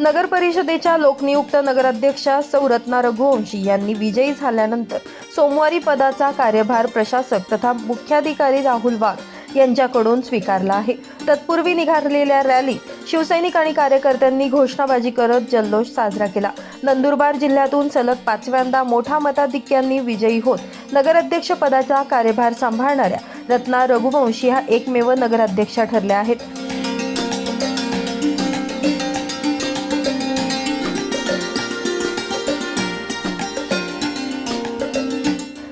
नगर परिषदेच्या लोकनियुक्त नगराध्यक्षा सौ रत्ना रघुवंशी यांनी विजयी झाल्यानंतर सोमवारी पदाचा कार्यभार प्रशासक तथा मुख्याधिकारी राहुल वाघ यांच्याकडून स्वीकारला आहे. तत्पूर्वी निघालेल्या रॅलीत शिवसैनिक आणि कार्यकर्त्यांनी घोषणाबाजी करत जल्लोष साजरा केला. नंदुरबार जिल्ह्यातून सलग पाचव्यांदा मोठ्या मताधिक्यांनी विजयी होत नगराध्यक्ष पदाचा कार्यभार सांभाळणाऱ्या रत्ना रघुवंशी ह्या एकमेव नगराध्यक्षा ठरल्या आहेत.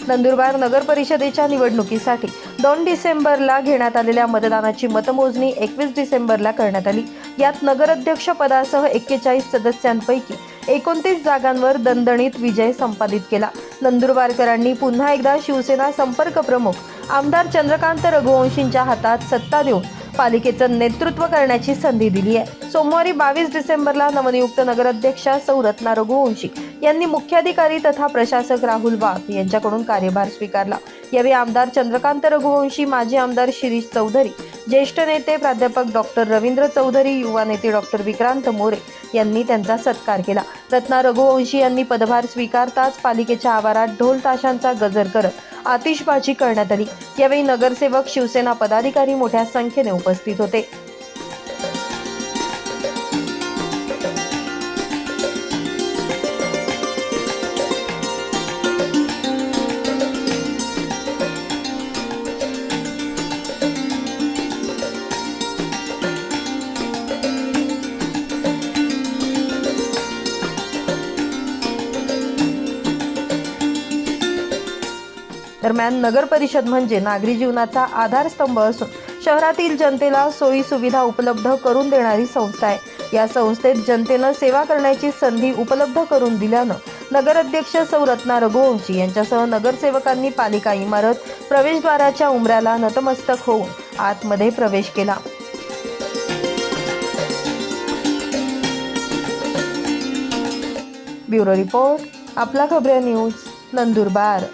नंदुरबार नगर परिषदेच्या निवडणुकीसाठी दोन डिसेंबरला घेण्यात आलेल्या मतदानाची मतमोजणी एकवीस डिसेंबरला करण्यात आली. यात नगराध्यक्ष पदासह एक्केचाळीस सदस्यांपैकी एकोणतीस जागांवर दणदणीत विजय संपादित केला. नंदुरबारकरांनी पुन्हा एकदा शिवसेना संपर्क प्रमुख आमदार चंद्रकांत रघुवंशींच्या हातात सत्ता देऊन पालिकेचं नेतृत्व करण्याची संधी दिली आहे. सोमवारी बावीस डिसेंबरला नवनियुक्त नगराध्यक्षा सौ रत्ना रघुवंशी यांनी मुख्याधिकारी तथा प्रशासक राहुल वाघ यांच्याकडून कार्यभार स्वीकारला. यावेळी आमदार चंद्रकांत रघुवंशी माजी आमदार शिरीष चौधरी ज्येष्ठ नेते प्राध्यापक डॉक्टर रवींद्र चौधरी युवा नेते डॉक्टर विक्रांत मोरे यांनी त्यांचा सत्कार केला. रत्ना रघुवंशी यांनी पदभार स्वीकारताच पालिकेच्या आवारात ढोल ताशांचा गजर करत आतिषबाजी करण्यात आली. यावेळी नगरसेवक शिवसेना पदाधिकारी मोठ्या संख्येने उपस्थित होते. दरम्यान नगर परिषद म्हणजे नागरी जीवनाचा आधारस्तंभ असून शहरातील जनतेला सोयी सुविधा उपलब्ध करून देणारी संस्था आहे. या संस्थेत जनतेनं सेवा करण्याची संधी उपलब्ध करून दिल्यानं नगराध्यक्ष सौ रत्ना रघुवंशी यांच्यासह नगरसेवकांनी पालिका इमारत प्रवेशद्वाराच्या उमऱ्याला नतमस्तक होऊन आतमध्ये प्रवेश केला. ब्युरो रिपोर्ट आपला खबऱ्या न्यूज नंदुरबार.